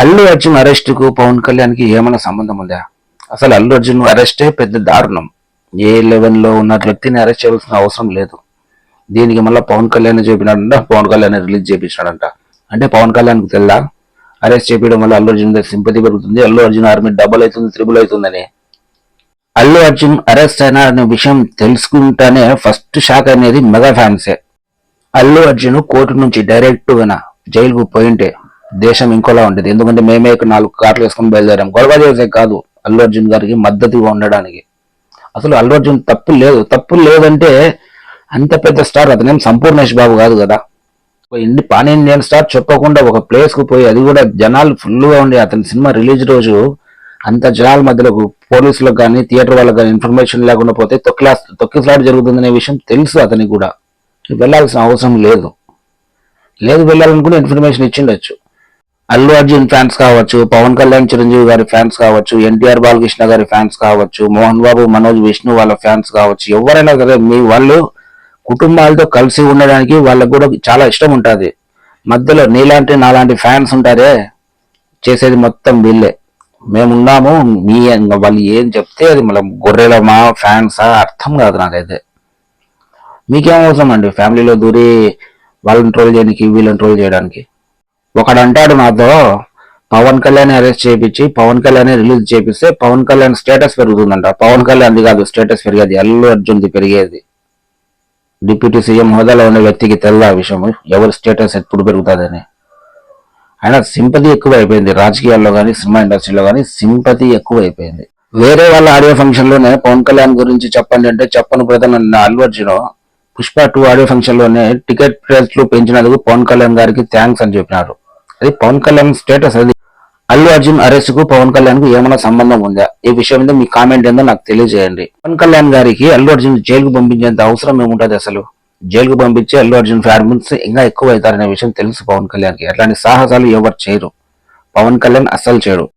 అల్లు అర్జున్ అరెస్ట్కు పవన్ కళ్యాణ్కి ఏమైనా సంబంధం ఉందా? అసలు అల్లు అర్జున్ అరెస్టే పెద్ద దారుణం. ఏ లెవెన్లో ఉన్న వ్యక్తిని అరెస్ట్ చేయాల్సిన అవసరం లేదు. దీనికి మళ్ళీ పవన్ కళ్యాణ్ చెప్పినాడంట పవన్ కళ్యాణ్ రిలీజ్ చేపించినాడంట. అంటే పవన్ కళ్యాణ్కు తెల్లా? అరెస్ట్ చేయడం వల్ల అల్లు అర్జున్ సింపతి పెరుగుతుంది అల్లు అర్జున్ ఆర్మీ డబుల్ అవుతుంది త్రిబుల్ అవుతుందని. అల్లు అర్జున్ అరెస్ట్ అయినా అనే విషయం తెలుసుకుంటానే ఫస్ట్ షాక్ అనేది మెగా ఫ్యాన్సే అల్లు అర్జున్ కోర్టు నుంచి డైరెక్ట్గా జైలుకు పోయింటే దేశం ఇంకోలా ఉండేది ఎందుకంటే మేమే నాలుగు కార్లు వేసుకొని బయలుదేరాం. గొడవ చేసే కాదు అల్లు అర్జున్ గారికి మద్దతుగా ఉండడానికి. అసలు అల్లు అర్జున్ తప్పు లేదు. తప్పు లేదంటే అంత పెద్ద స్టార్ అతనేం సంపూర్ణేష్ బాబు కాదు కదా. ఇండి పాన్ ఇండియన్ స్టార్ చెప్పకుండా ఒక ప్లేస్కు పోయి అది కూడా జనాలు ఫుల్గా ఉండే ఉండి అతని సినిమా రిలీజ్ రోజు అంత జనాల మధ్యలో పోలీసులకు కానీ థియేటర్ వాళ్ళకి కానీ ఇన్ఫర్మేషన్ లేకుండా పోతే తొక్కిలా తొక్కిసలాట జరుగుతుందనే విషయం తెలుసు అతనికి కూడా. వెళ్ళాల్సిన అవసరం లేదు. లేదు వెళ్ళాలనుకుని ఇన్ఫర్మేషన్ ఇచ్చిండొచ్చు. అల్లు అర్జున్ ఫ్యాన్స్ కావచ్చు పవన్ కళ్యాణ్ చిరంజీవి గారి ఫ్యాన్స్ కావచ్చు ఎన్టీఆర్ బాలకృష్ణ గారి ఫ్యాన్స్ కావచ్చు మోహన్ బాబు మనోజ్ విష్ణు వాళ్ళ ఫ్యాన్స్ కావచ్చు ఎవరైనా సరే మీ వాళ్ళు కుటుంబాలతో కలిసి ఉండడానికి వాళ్ళకు కూడా చాలా ఇష్టం ఉంటుంది. మధ్యలో నీలాంటి నాలాంటి ఫ్యాన్స్ ఉంటారే చేసేది మొత్తం వీళ్ళే. మేమున్నాము మీ వాళ్ళు ఏం చెప్తే అది మళ్ళీ గొర్రెలమా ఫ్యాన్సా అర్థం కాదు నాకైతే. మీకేం అవసరం అండి? ఫ్యామిలీలో దూరి వాళ్ళని ట్రోల్ చేయడానికి వీళ్ళని ట్రోల్ చేయడానికి? ఒకడు అంటాడు నాతో పవన్ కళ్యాణ్ అరెస్ట్ చేయించి పవన్ కళ్యాణ్ రిలీజ్ చేపిస్తే పవన్ కళ్యాణ్ స్టేటస్ పెరుగుతుందంట. పవన్ కళ్యాణ్ది కాదు స్టేటస్ పెరిగేది అల్లు అర్జున్ది పెరిగేది. డిప్యూటీ సీఎం హోదాలో ఉన్న వ్యక్తికి తెల్ల విషయం ఎవరి స్టేటస్ ఎప్పుడు పెరుగుతుందని? అయినా సింపతి ఎక్కువ అయిపోయింది రాజకీయాల్లో కానీ సినిమా ఇండస్ట్రీలో కానీ సింపతి ఎక్కువ అయిపోయింది వేరే వాళ్ళ ఆడియో ఫంక్షన్లోనే పవన్ కళ్యాణ్ గురించి చెప్పండి అంటే చెప్పను brother Allu Arjun. Pushpa two audio ఫంక్షన్లోనే ticket ప్రైస్లు పెంచినందుకు పవన్ కళ్యాణ్ గారికి థ్యాంక్స్ అని చెప్పినారు. అది పవన్ కళ్యాణ్ స్టేటస్ అది. అల్లు అర్జున్ అరెస్ట్కు పవన్ కళ్యాణ్కు ఏమైనా సంబంధం ఉందా? ఈ విషయం మీద మీ కామెంట్ ఏందో నాకు తెలియజేయండి. పవన్ కళ్యాణ్ గారికి అల్లు అర్జున్ జైలుకు పంపించేంత అవసరం ఏముంటది అసలు? జైలుకు పంపించి అల్లు అర్జున్ ఫ్యాన్స్ ఇంకా ఎక్కువ అవుతారనే విషయం తెలుసు పవన్ కళ్యాణ్కి అట్లాంటి సాహసాలు ఎవరు చేయరు. పవన్ కళ్యాణ్ అస్సలు చేయడు.